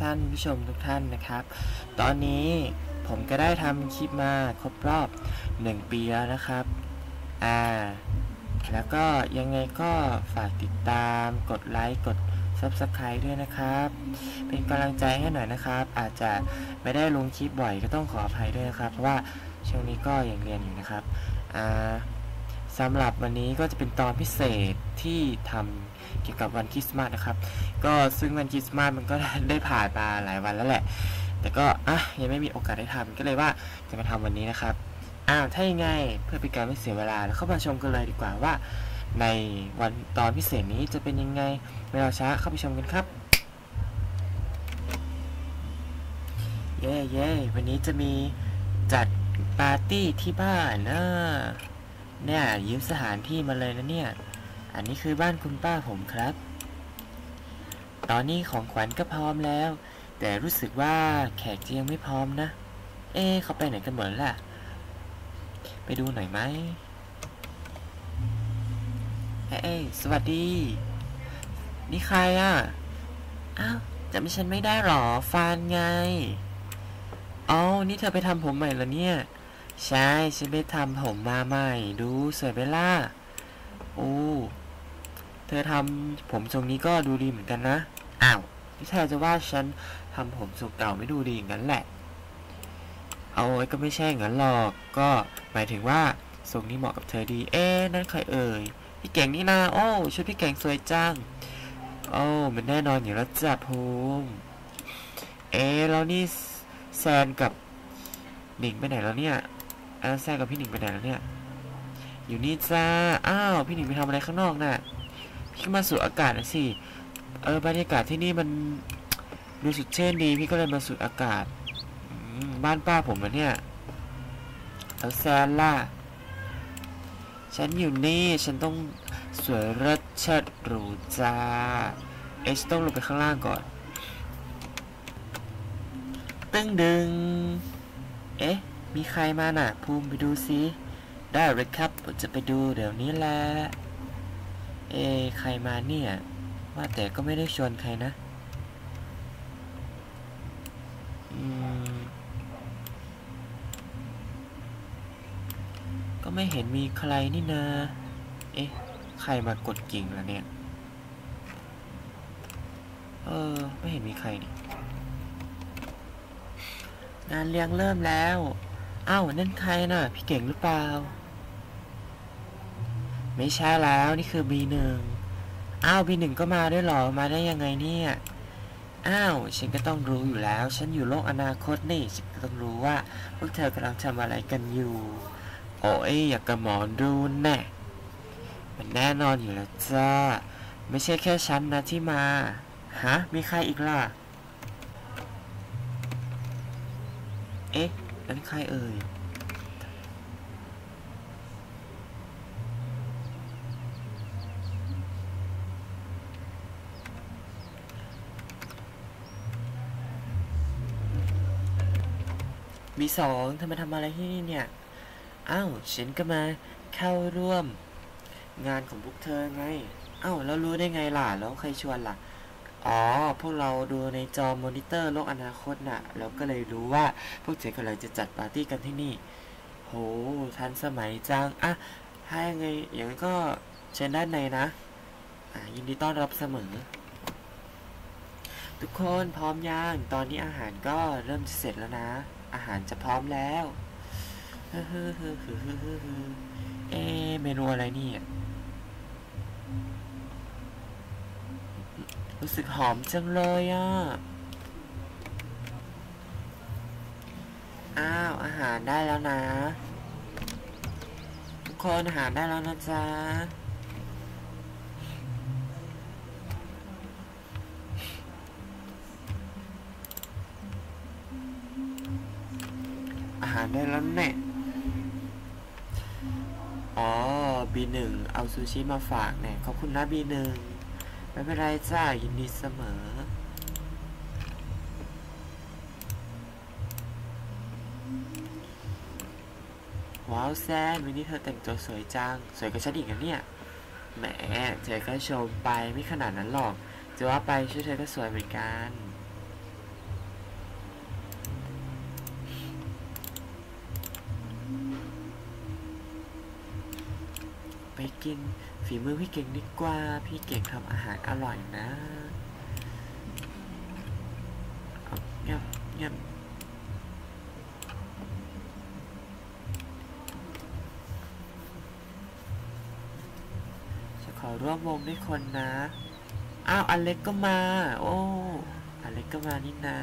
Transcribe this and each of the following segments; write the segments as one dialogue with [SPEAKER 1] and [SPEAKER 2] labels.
[SPEAKER 1] ท่านผู้ชมทุกท่านนะครับ ตอนนี้ผมก็ได้ทำคลิปมาครบรอบ 1 ปีแล้วนะครับ อ่า แล้วก็ยังไงก็ฝากติดตามกดไลค์กด Subscribe ด้วยนะครับ เป็นกำลังใจให้หน่อยนะครับ อาจจะไม่ได้ลงคลิปบ่อยก็ต้องขออภัยด้วยนะครับ เพราะว่าช่วงนี้ก็ยังเรียนอยู่นะครับ อ่า สำหรับวันนี้ก็จะเป็นตอนพิเศษที่ทำเกี่ยวกับวันคริสต์มาสนะครับ ก็ซึ่งวันคริสต์มาสมันก็ได้ผ่านมาหลายวันแล้วแหละ แต่ก็อะยังไม่มีโอกาสได้ทำก็เลยว่าจะมาทำวันนี้นะครับอ้าวถ้ายังไงเพื่อเป็นการไม่เสียเวลาแล้วเข้ามาชมกันเลยดีกว่าว่า ในวันตอนพิเศษนี้จะเป็นยังไงไม่รอช้าเข้าไปชมกันครับเย้เย้วันนี้จะมีจัดปาร์ตี้ที่บ้านนะ เนี่ยยืมสถานที่มาเลยนะเนี่ย อันนี้คือบ้านคุณป้าผมครับ ตอนนี้ของขวัญก็พร้อมแล้ว แต่รู้สึกว่าแขกจะยังไม่พร้อมนะ เอ๊เขาไปไหนกันหมดแล้วล่ะ ไปดูหน่อยไหมเอ้สวัสดี นี่ใครอะ อ้าวจำฉันไม่ได้หรอฟานไงอ๋อนี่เธอไปทำผมใหม่เหรอเนี่ย ใช่ฉันไปทำผมมาใหม่ ดูสวยไหมล่ะโอ้เธอทำผมทรงนี้ก็ดูดีเหมือนกันนะอ้าวพี่ชายจะว่าฉันทำผมทรงเก่าไม่ดูดีอย่างนั้นแหละ เอาไว้ก็ไม่ใช่อย่างนั้นหรอก ก็หมายถึงว่าทรงนี้เหมาะกับเธอดี เอ๊นั่นใครเอ่ยพี่เก่งนี่นาโอ้ชุดพี่เก่งสวยจังโอ้มันแน่นอนอยู่แล้วจ้ะภูมิเอ๊แล้วนี่แซนกับหนิงไปไหนแล้วเนี่ย เออแซนกับพี่หนิงไปไหนแล้วเนี่ย อยู่นี่จ้า อ้าว พี่หนิงไปทำอะไรข้างนอกน่ะ พี่มาสูดอากาศนะสิ เออบรรยากาศที่นี่มันดูสุดเช่นดี พี่ก็เลยมาสูดอากาศ บ้านป้าผมนะเนี่ยแล้วแซนล่ะ ฉันอยู่นี่ ฉันต้องสวยเลิศเชิดหรูจ้า เอชต้องลงไปข้างล่างก่อน ตึ้งดึง เอ๊ะ มีใครมาน่ะ ภูมิไปดูซิได้เลยครับ ผมจะไปดูเดี๋ยวนี้แหละ เอ ใครมาเนี่ย ว่าแต่ก็ไม่ได้ชวนใครนะ อืม ก็ไม่เห็นมีใครนี่นา เอ๊ะ ใครมากดกิ่งแล้วเนี่ย เออ ไม่เห็นมีใครนี่ งานเลี้ยงเริ่มแล้ว อ้าวนั่นใครน่ะ พี่เก่งหรือเปล่า ไม่ใช่แล้วนี่คือ B1 อ้าว B1 ก็มาด้วยหรอ มาได้ยังไงเนี่ย อ้าว ฉันก็ต้องรู้อยู่แล้ว ฉันอยู่โลกอนาคตนี่ ฉันก็ต้องรู้ว่าพวกเธอกำลังทำอะไรกันอยู่ โอ้ยอยากกระหมอนดูแน่มันแน่นอนอยู่แล้วจ้า ไม่ใช่แค่ฉันนะที่มา ฮะ มีใครอีกล่ะ เอ๊ะ นั่นใครเอ่ยมีสองเธอมาทำอะไรที่นี่เนี่ย อ้าวฉันก็มาเข้าร่วม งานของพวกเธอไง อ้าวแล้วรู้ได้ไงล่ะ แล้วใครชวนล่ะ อ๋อ พวกเราดูในจอมอนิเตอร์โลกอนาคตน่ะแล้วก็เลยรู้ว่าพวกเธอกำลังจะจัดปาร์ตี้กันที่นี่ โห ทันสมัยจัง อะ ถ้ายังไง อย่างนั้นก็เชิญด้านในนะ อ่ายินดีต้อนรับเสมอ ทุกคนพร้อมยัง ตอนนี้อาหารก็เริ่มจะเสร็จแล้วนะ อาหารจะพร้อมแล้ว เฮ้อเฮ้เฮ้เฮ้เฮ้เฮ้เฮ้อเอ๊ะเมนูอะไรเนี่ย รู้สึกหอมจังเลยอะ อ้าว อาหารได้แล้วนะ ทุกคนอาหารได้แล้วนะจ๊ะอาหารได้แล้วแน่อ๋อ B1 เอาซูชิมาฝากแน่ขอบคุณนะ B1 ไม่เป็นไรจ้ายินดีเสมอ ว้าวแซนวันนี้เธอแต่งตัวสวยจัง สวยกว่าฉันอีกนะเนี่ย แหมเธอก็ชมไปไม่ขนาดนั้นหรอก จะว่าไปชื่อเธอก็สวยเหมือนกันไปกิน ฝีมือพี่เก่งดีกว่า พี่เก่งทำอาหารอร่อยนะเงียบเงียบจะขอร่วมวงด้วยคนนะ อ้าว อเล็กก็มา โอ้อเล็กก็มานี่นา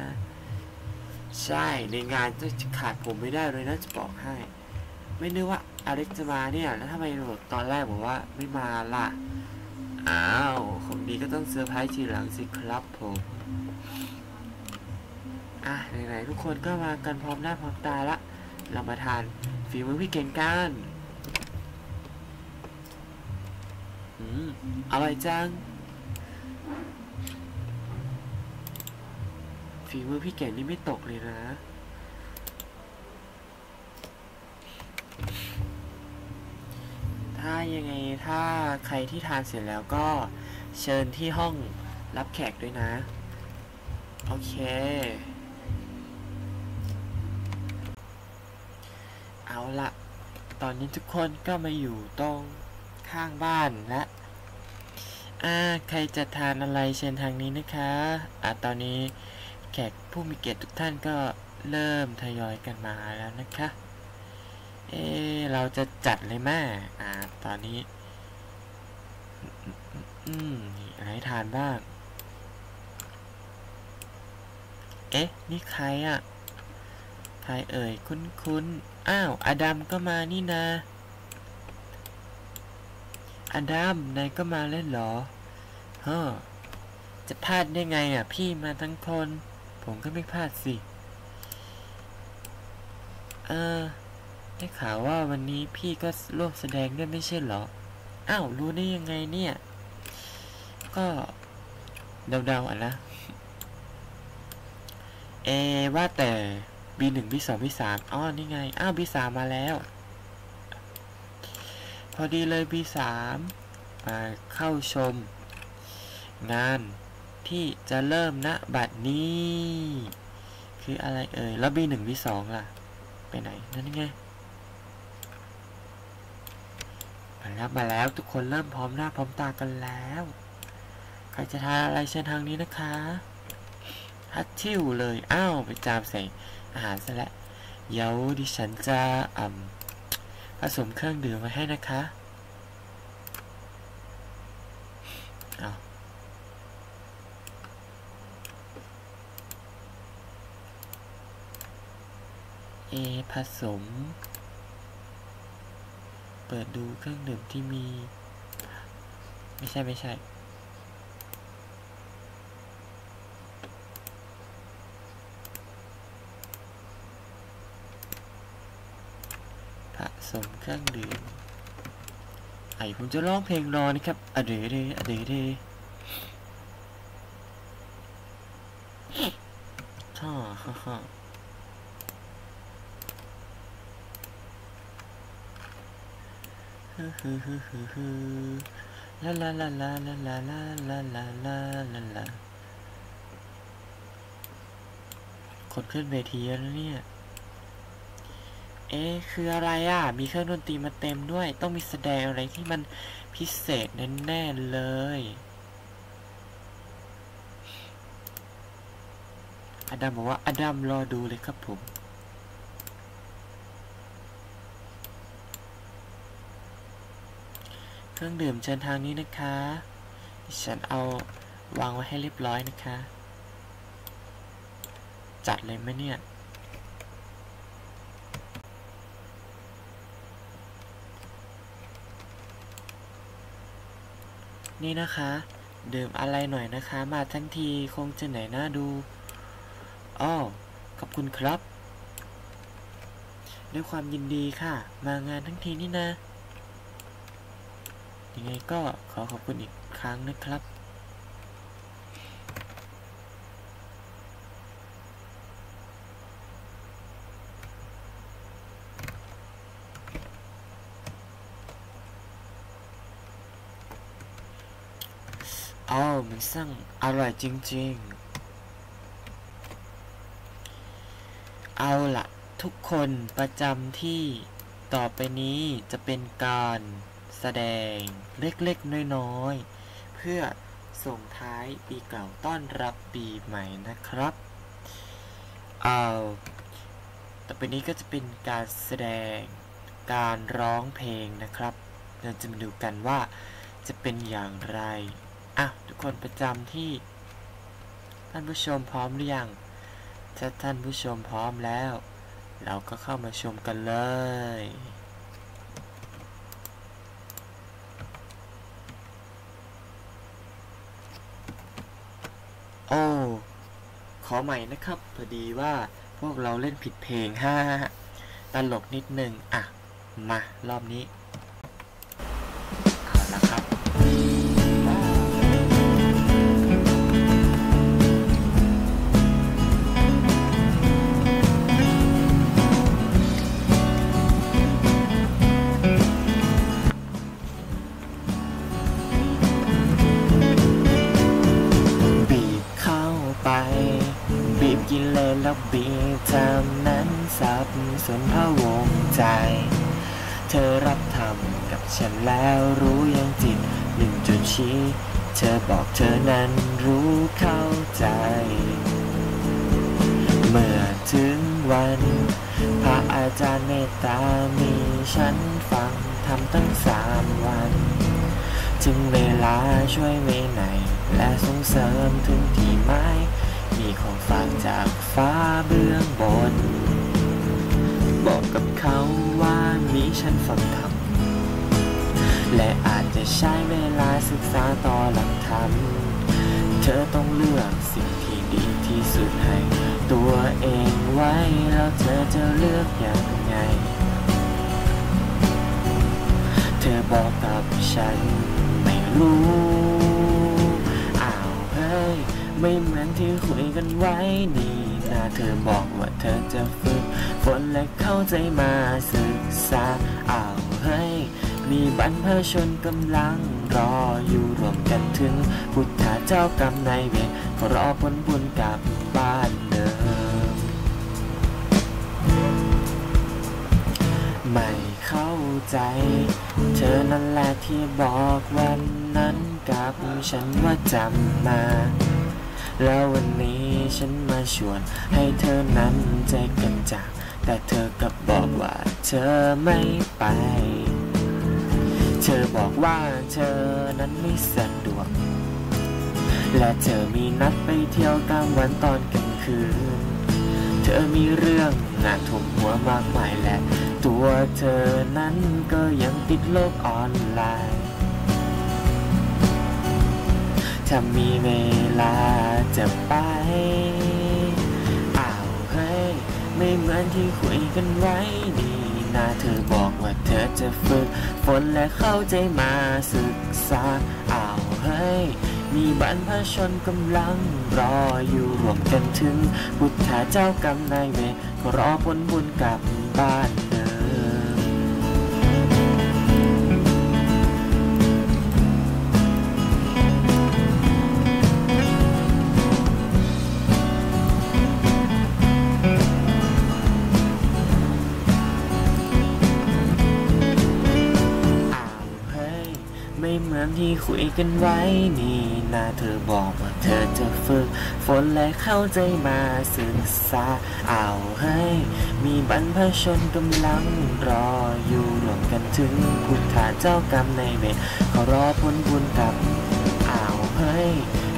[SPEAKER 1] ใช่ในงานจะขาดผมไม่ได้เลยนะจะบอกให้ ไม่นึกว่า อเล็กจะมาเนี่ย แล้วทำไมแบบตอนแรกบอกว่าไม่มาล่ะ อ้าว ของดีก็ต้องเซอร์ไพรส์ทีหลังสิครับผม อะไหนๆทุกคนก็มากันพร้อมหน้าพร้อมตาละ เรามาทานฝีมือพี่เก่งกันอืมอร่อยจังฝีมือพี่เก่งนี่ไม่ตกเลยนะ ถ้ายังไงถ้าใครที่ทานเสร็จแล้วก็เชิญที่ห้องรับแขกด้วยนะ โอเค เอาละตอนนี้ทุกคนก็มาอยู่ตรงข้างบ้านและอ่าใครจะทานอะไรเชิญทางนี้นะคะอ่าตอนนี้แขกผู้มีเกียรติทุกท่านก็เริ่มทยอยกันมาแล้วนะคะ เอเราจะจัดเลยแม่ อ่า ตอนนี้ อืมอะไรทานบ้าง เอ๊ะ นี่ใครอะ่ะ ใครเอ่ย คุ้นคุ้นๆอ้าว อดัมก็มานี่นาอดัมนายก็มาเล่นเหรอเฮ้อจะพลาดได้ไงอะ พี่มาทั้งคน ผมก็ไม่พลาดสิ เออ ได้ข่าวว่าวันนี้พี่ก็ร่วมแสดงด้วยไม่ใช่เหรอ อ้าวรู้ได้ยังไงเนี่ย ก็เดาๆอะนะเอว่าแต่ B1 B2 B3 อ๋อนี่ไง อ้าว B3 มาแล้ว พอดีเลย B3 มาเข้าชม งานที่จะเริ่มณบัดนี้ คืออะไรเอ่ย แล้ว B1 B2 ล่ะ ไปไหน นั่นไง มาแล้วมาแล้วทุกคนเริ่มพร้อมหน้าพร้อมตากันแล้ว ใครจะทานอะไรเชิญทางนี้นะคะฮัตชิวเลยอ้าวไปจามใส่อาหารซะแล้วเดี๋ยวดิฉันจะอ่ำผสมเครื่องดื่มมาให้นะคะเอาเอผสม ปิดดูเครื่องดื่มที่มี ไม่ใช่ไม่ใช่ผสมเครื่องดื่มไอผมจะร้องเพลงรอนะครับอเดเดอเดเดฮ่าฮ่าฮ่าฮึฮึฮึฮึฮึ ลาลาลาลาลาลาลาลาลาลาลาลาคนขึ้นเวทีแล้วเนี่ย เอ๊ะคืออะไรอะ มีเครื่องดนตรีมาเต็มด้วย ต้องมีแสดงอะไรที่มันพิเศษแน่ๆเลย อดัมบอกว่าอดัมรอดูเลยครับผม เครื่องดื่มเชิญทางนี้นะคะฉันเอาวางไว้ให้เรียบร้อยนะคะ จัดเลยไหมเนี่ย นี่นะคะ ดื่มอะไรหน่อยนะคะ มาทั้งทีคงจะเหนื่อยหน้าดูอ้อขอบคุณครับ ด้วยความยินดีค่ะ มางานทั้งทีนี่นะ ยังไงก็ขอขอบคุณอีกครั้งนะครับออ๋อมันสั่งอร่อยจริงๆ เอาล่ะทุกคนประจำที่ต่อไปนี้จะเป็นการ แสดงเล็กๆ น้อยๆ เพื่อส่งท้ายปีเก่าต้อนรับปีใหม่นะครับเอาต่อไปนี้ก็จะเป็นการแสดงการร้องเพลงนะครับ เราจะมาดูกันว่าจะเป็นอย่างไร อะ ทุกคนประจำที่ ท่านผู้ชมพร้อมหรือยัง ถ้าท่านผู้ชมพร้อมแล้ว เราก็เข้ามาชมกันเลย โอ้ ขอใหม่นะครับพอดีว่าพวกเราเล่นผิดเพลงฮ่าตลกนิดนึง อะ มารอบนี้ เธอรับทำกับฉันแล้วรู้ยังจิตหนึ่งจุดชี้เธอบอกเธอนั้นรู้เข้าใจ เมื่อถึงวัน พระอาจารย์เมตตามีฉันฟังทำตั้งสามวัน ถึงเวลาช่วยเวไหน และส่งเสริมถึงที่ไม้มีของฝากจากฟ้าเบื้องบน บอกกับเขาว่ามีฉันฟังธรรมและอาจจะใช้เวลาศึกษาต่อหลักธรรม เธอต้องเลือกสิ่งที่ดีที่สุดให้ ตัวเองไว้แล้วเธอจะเลือกอย่างไง เธอบอกกับฉันไม่รู้อ้าวเฮ้ย ไม่เหมือนที่คุยกันไว้นี่ นะเธอบอกว่าเธอจะฝึกฝนและเข้าใจมาศึกษาอ้าวเฮ้ยมีบรรพชนกำลังรออยู่รวมกันถึง พุทธาเจ้ากรรมนายเวรรอผลบุญกลับบ้านเดิม ไม่เข้าใจ เธอนั่นแหละที่บอกวันนั้นกับฉันว่าจำมา แล้ววันนี้ ฉันมาชวน ให้เธอนั้นใจกันจาก แต่เธอกลับบอกว่าเธอไม่ไป เธอบอกว่าเธอนั้นไม่สะดวก และเธอมีนัดไปเที่ยวกลางวันตอนกลางคืน เธอมีเรื่องน่าทุ่มหัวมากมายและ ตัวเธอนั้นก็ยังติดโลกออนไลน์ ถ้ามีเวลาจะไปอ้าวเฮ้ย ไม่เหมือนที่คุยกันไว้นี่นาเธอบอกว่าเธอจะฝึกฝนและเข้าใจมาศึกษาอ้าวเฮ้ย มีบรรพชนกำลังรออยู่รวมกันถึง พุทธาเจ้ากรรมนายเวรก็รอผลบุญกลับบ้าน ที่คุยกันไว้นี่นาเธอบอกว่าเธอจะฝึกฝนและเข้าใจมาศึกษาเอาวเฮ้มีบรรพชนกำลังรออยู่รวมกันถึงพุทธาเจ้ากรรมในเวรเขารอผลบุญกับเอาวเฮ้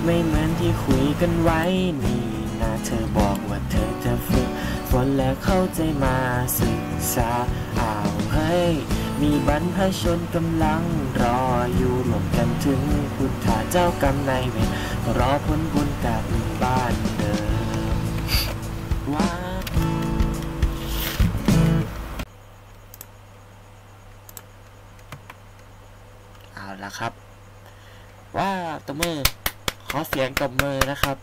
[SPEAKER 1] ไม่เหมือนที่คุยกันไว้นี่นาเธอบอกว่าเธอจะฝึกฝนและเข้าใจมาศึกษาเอาวเฮ้ มีบรรพชนกำลังรออยู่รวมกันถึงพุทธาเจ้ากรรมนายเวรรอผลบุญกลับบ้านเดิมว้าเอาละครับว้าวตบมือขอเสียงตบมือนะครับ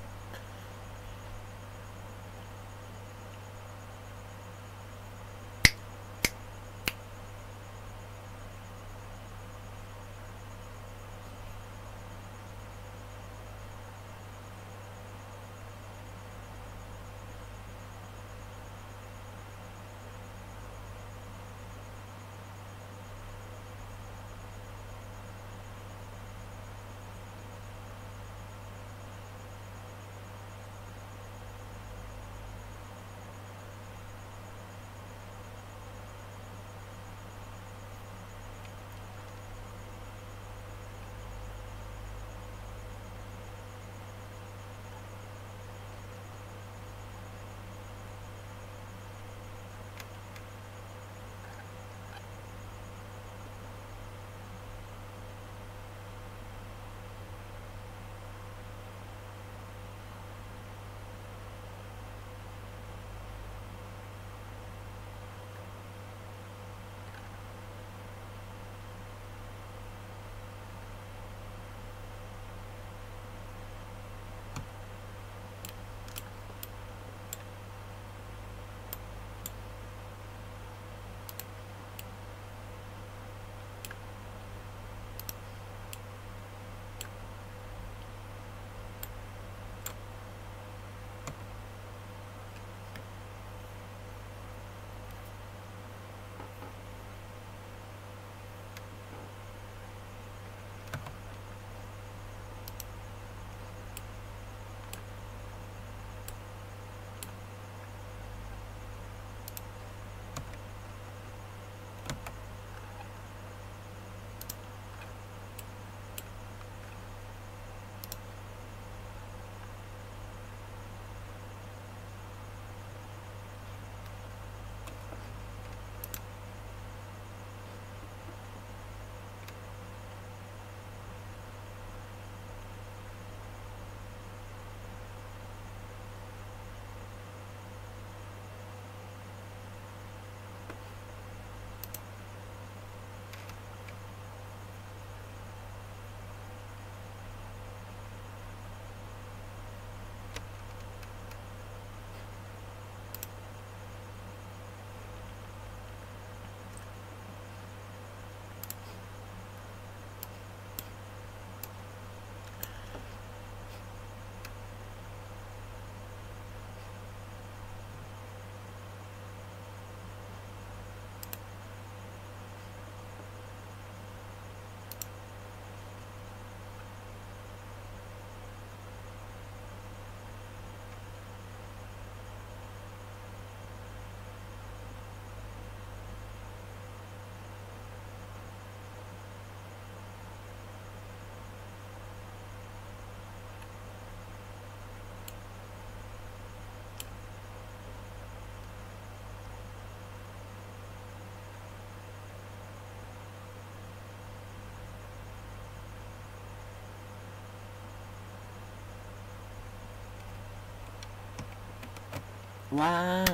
[SPEAKER 1] ว้าว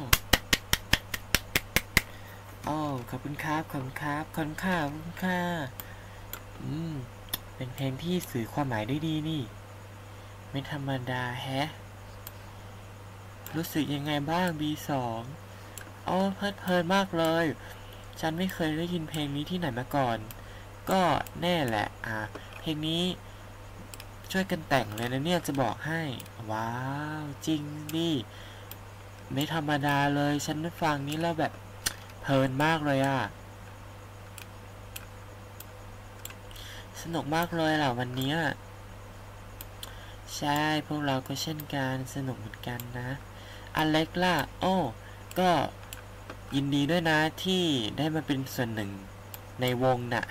[SPEAKER 1] โอ้ขอบคุณครับ ขอบคุณครับ ขอบคุณค่ะขอบคุณค่ะอืม เป็นเพลงที่สื่อความหมายได้ดีนี่ ไม่ธรรมดาแฮะ รู้สึกยังไงบ้าง B2 อ๋อเพลิดเพลินมากเลย ฉันไม่เคยได้ยินเพลงนี้ที่ไหนมาก่อน ก็แน่แหละ อ่า เพลงนี้ช่วยกันแต่งเลยนะเนี่ยจะบอกให้ ว้าว จริงดิ ไม่ธรรมดาเลย ฉันฟังนี้แล้วแบบเพลินมากเลยอะสนุกมากเลยล่ะวันนี้ ใช่ พวกเราก็เช่นกัน สนุกเหมือนกันนะอเล็กล่ะ โอ้ ก็ยินดีด้วยนะที่ได้มาเป็นส่วนหนึ่งในวงน่ะ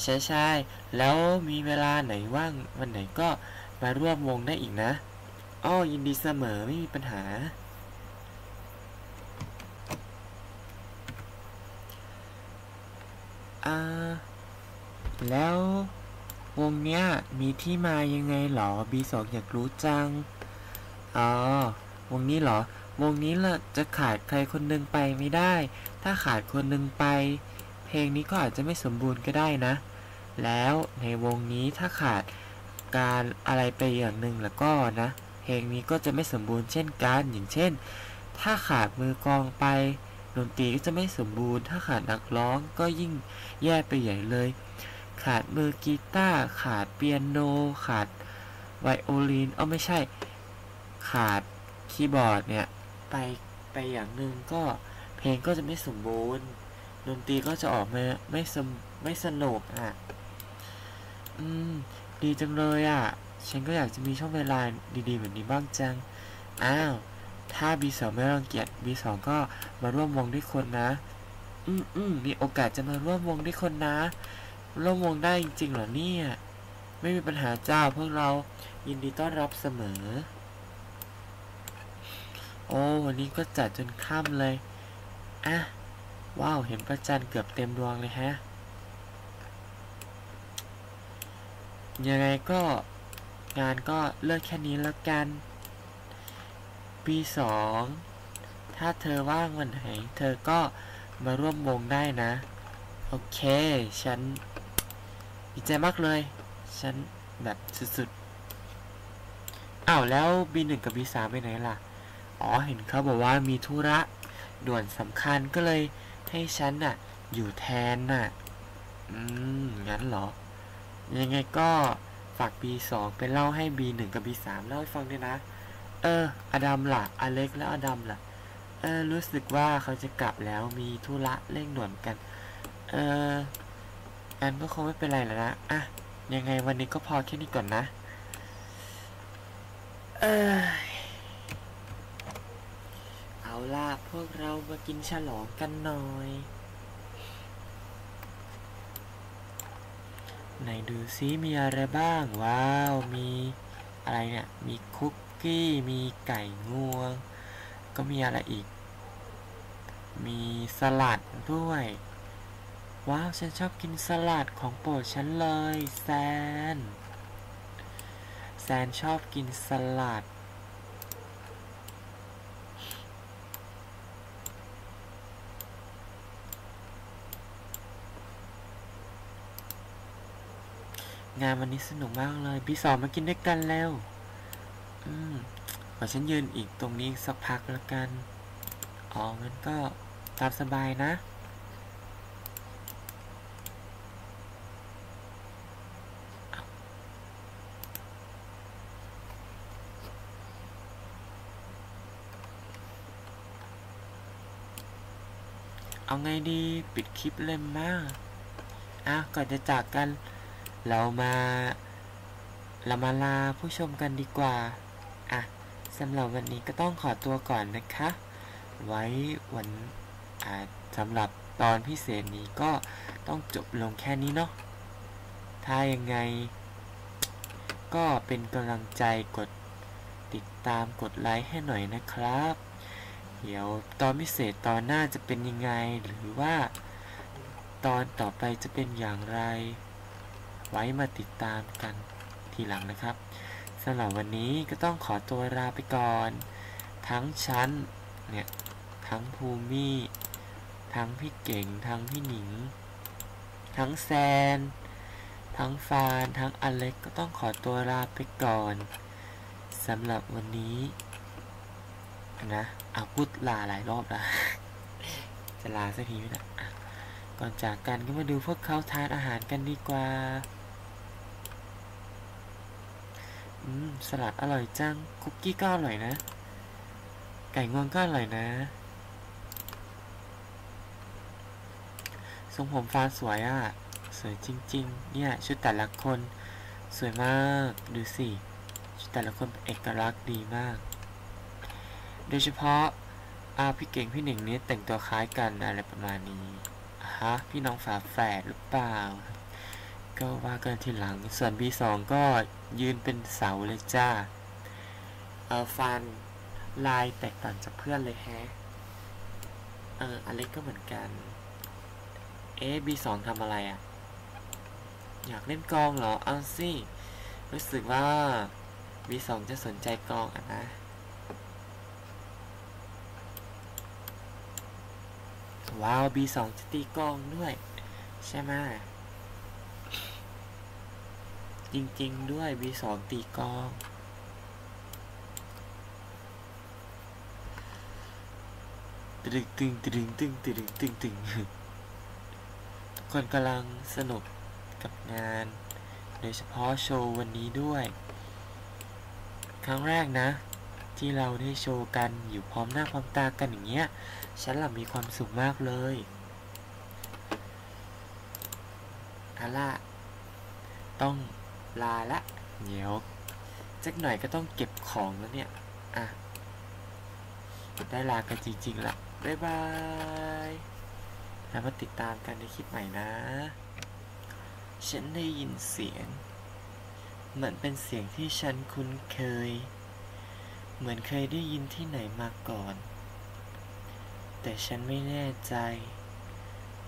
[SPEAKER 1] ใช่ใช่แล้วมีเวลาไหนว่างวันไหนก็มาร่วมวงได้อีกนะ อ้อยินดีเสมอไม่มีปัญหา อ่า แล้ววงเนี้ยมีที่มายังไงหรอ B2 องอยากรู้จัง อ๋อ วงนี้หรอ วงนี้ละจะขาดใครคนหนึ่งไปไม่ได้ ถ้าขาดคนหนึ่งไป เพลงนี้ก็อาจจะไม่สมบูรณ์ก็ได้นะ แล้วในวงนี้ถ้าขาดการอะไรไปอย่างหนึ่งแล้วก็นะ ลงนี้ก็จะไม่สมบูรณ์เช่นกันอย่างเช่น ถ้าขาดมือกองไปดนตรีก็จะไม่สมบูรณ์ ถ้าขาดนักร้องก็ยิ่งแย่ไปใหญ่เลย ขาดมือกีตาร์ขาดเปียโน ขาดไวโอลินเออไม่ใช่ ขาดคีย์บอร์ดเนี่ย ไปไปอย่างหนึ่งก็เพลงก็จะไม่สมบูรณ์ดนตรีก็จะออกมาไม่สมไม่สนุกอะ อืม ดีจังเลยอะ ฉันก็อยากจะมีช่วงเวลาดีๆแบบนี้บ้างจัง อ้าว ถ้า B2 ไม่รังเกียจ B2 ก็มาร่วมวงด้วยคนนะ อืมอืมมีโอกาสจะมาร่วมวงด้วยคนนะ ร่วมวงได้จริงๆเหรอเนี่ย ไม่มีปัญหาเจ้าพวกเรายินดีต้อนรับเสมอ โอ้วันนี้ก็จัดจนค่ำเลย อะ ว้าว เห็นพระจันทร์เกือบเต็มดวงเลยฮะยังไงก็ งานก็เลิกแค่นี้แล้วกัน ปีสองถ้าเธอว่างวันไหน เธอก็มาร่วมวงได้นะ โอเค ฉันดีใจมากเลย ฉันแบบสุดๆ อ้าว แล้ว B1 กับ B3 ไปไหนล่ะ อ๋อ เห็นเขาบอกว่ามีธุระด่วนสำคัญก็เลยให้ฉันน่ะ อยู่แทนน่ะ อืม งั้นเหรอ ยังไงก็ ฝาก B2 ไปเล่าให้ B1 กับ B3 เล่าให้ฟังด้วยนะ เออ อดัมล่ะ อเล็กและอดัมล่ะ เออ รู้สึกว่าเขาจะกลับแล้วมีธุระเร่งด่วนกัน เอองั้นก็คงไม่เป็นไรแล้วนะอะยังไงวันนี้ก็พอแค่นี้ก่อนนะ เออเอาล่ะ พวกเรามากินฉลองกันหน่อย ไหนดูซิมีอะไรบ้าง ว้าว มีอะไรเนี่ย มีคุกกี้ มีไก่งวง ก็มีอะไรอีก มีสลัดด้วย ว้าว ฉันชอบกินสลัดของโปรดฉันเลย แซน แซนชอบกินสลัด งานวันนี้สนุกมากเลย พี่สอนมากินด้วยกันแล้ว อืมขอฉันยืนอีกตรงนี้สักพักล้วกัน อ๋อ งั้นก็ตามสบายนะเอาไงดีปิดคลิปเลยมากอะก่อนจะจากกัน เรามาเรามาลาผู้ชมกันดีกว่า อะสำหรับวันนี้ก็ต้องขอตัวก่อนนะคะ ไว้วันอ่าสำหรับตอนพิเศษนี้ก็ต้องจบลงแค่นี้เนาะ ถ้ายังไง ก็เป็นกำลังใจกดติดตามกดไลค์ให้หน่อยนะครับ เดี๋ยวตอนพิเศษตอนหน้าจะเป็นยังไงหรือว่า ตอนต่อไปจะเป็นอย่างไร ไว้มาติดตามกันทีหลังนะครับสำหรับวันนี้ก็ต้องขอตัวลาไปก่อน ทั้งฉันเนี่ย ทั้งภูมิ ทั้งพี่เก่ง ทั้งพี่หนิง ทั้งแซน ทั้งฟาน ทั้งอเล็กก็ต้องขอตัวลาไปก่อนสำหรับวันนี้นะเอาพูดลาหลายรอบล้วจะลาสักทีไหมนะก่อนจากกันก็มาดูพวกเขาทานอาหารกันดีกว่า อืม สลัดอร่อยจัง คุกกี้ก็อร่อยนะ ไก่งวงก็อร่อยนะ ทรงผมฟ้าสวยอะ่ะ สวยจริง ๆ เนี่ย ชุดแต่ละคน สวยมาก ดูสิ ชุดแต่ละคนเอกลักษณ์ดีมาก โดยเฉพาะอาพี่เก่งพี่หนึ่งนี่แต่งตัวคล้ายกันอะไรประมาณนี้ฮะพี่น้องฝาแฝดหรือเปล่า ก็ว่ากันทีหลัง ส่วน B2 ก็ยืนเป็นเสาเลยจ้าเออฟันลายแตกต่างจากเพื่อนเลยแฮะ เอออเล็กก็เหมือนกัน เอ๊ะ B2 ทำอะไรอะ่ะ อยากเล่นกองเหรอ เอาสิ รู้สึกว่า B2 จะสนใจกองอะนะว้าว B2 จะตีกองด้วย ใช่ไหม จริง ๆ ด้วย B2 ตีกอง ตึงตึงตึงตึงตึงตึงตึงทุกคนกำลังสนุกกับงาน โดยเฉพาะโชว์วันนี้ด้วย ครั้งแรกนะ ที่เราได้โชว์กันอยู่พร้อมหน้าพร้อมตากันอย่างเงี้ย ฉันหลับมีความสุขมากเลยอาล่ะต้อง ลาละเดี๋ยวจักหน่อยก็ต้องเก็บของแล้วเนี่ย อะ ได้ลากันจริงๆละบ๊ายบาย แล้วมาติดตามกันในคลิปใหม่นะ ฉันได้ยินเสียง เหมือนเป็นเสียงที่ฉันคุ้นเคย เหมือนเคยได้ยินที่ไหนมาก่อน แต่ฉันไม่แน่ใจ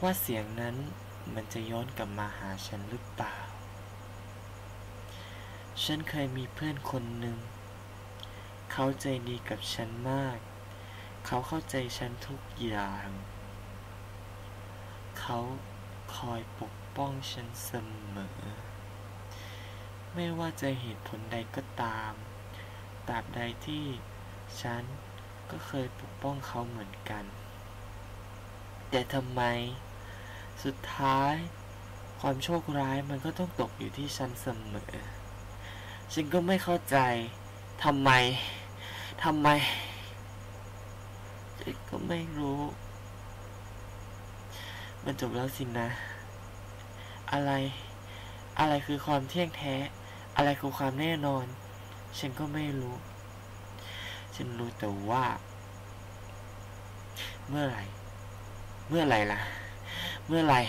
[SPEAKER 1] ว่าเสียงนั้นมันจะย้อนกลับมาหาฉันหรือเปล่า ฉันเคยมีเพื่อนคนหนึ่ง เขาใจดีกับฉันมาก เขาเข้าใจฉันทุกอย่าง เขาคอยปกป้องฉันเสมอ ไม่ว่าจะเหตุผลใดก็ตาม ตราบใดที่ฉันก็เคยปกป้องเขาเหมือนกัน แต่ทำไม สุดท้าย ความโชคร้ายมันก็ต้องตกอยู่ที่ฉันเสมอ ฉันก็ไม่เข้าใจทำไมทำไม ฉันก็ไม่รู้ มันจบแล้วสินะ อะไร อะไรคือความเที่ยงแท้ อะไรคือความแน่นอน ฉันก็ไม่รู้ ฉันรู้แต่ว่า เมื่อไหร่ เมื่อไหร่ล่ะ เมื่อไหร่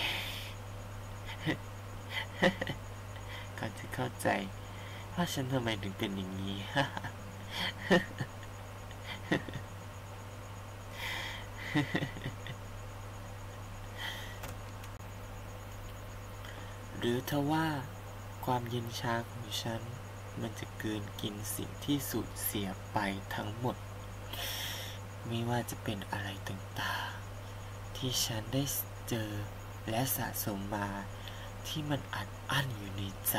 [SPEAKER 1] ก่อนจะเข้าใจ ว่าฉันทำไมถึงเป็นอย่างนี้ หรือถ้าว่าความเย็นชาของฉัน มันจะเกินกินสิ่งที่สูญเสียไปทั้งหมด ไม่ว่าจะเป็นอะไรต่างๆ ที่ฉันได้เจอและสะสมมาที่มันอัดอั้นอยู่ในใจ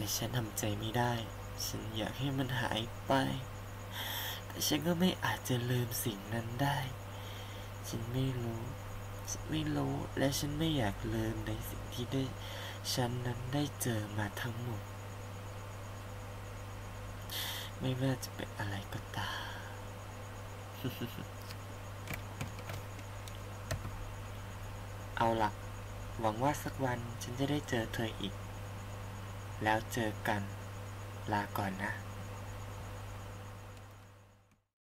[SPEAKER 1] แต่ฉันทำใจไม่ได้ ฉันอยากให้มันหายไป แต่ฉันก็ไม่อาจจะลืมสิ่งนั้นได้ ฉันไม่รู้ ฉันไม่รู้ และฉันไม่อยากลืมในสิ่งที่ได้ ฉันนั้นได้เจอมาทั้งหมด ไม่ว่าจะเป็นอะไรก็ตามเอาล่ะหวังว่าสักวันฉันจะได้เจอเธออีก แล้วเจอกัน ลาก่อนนะ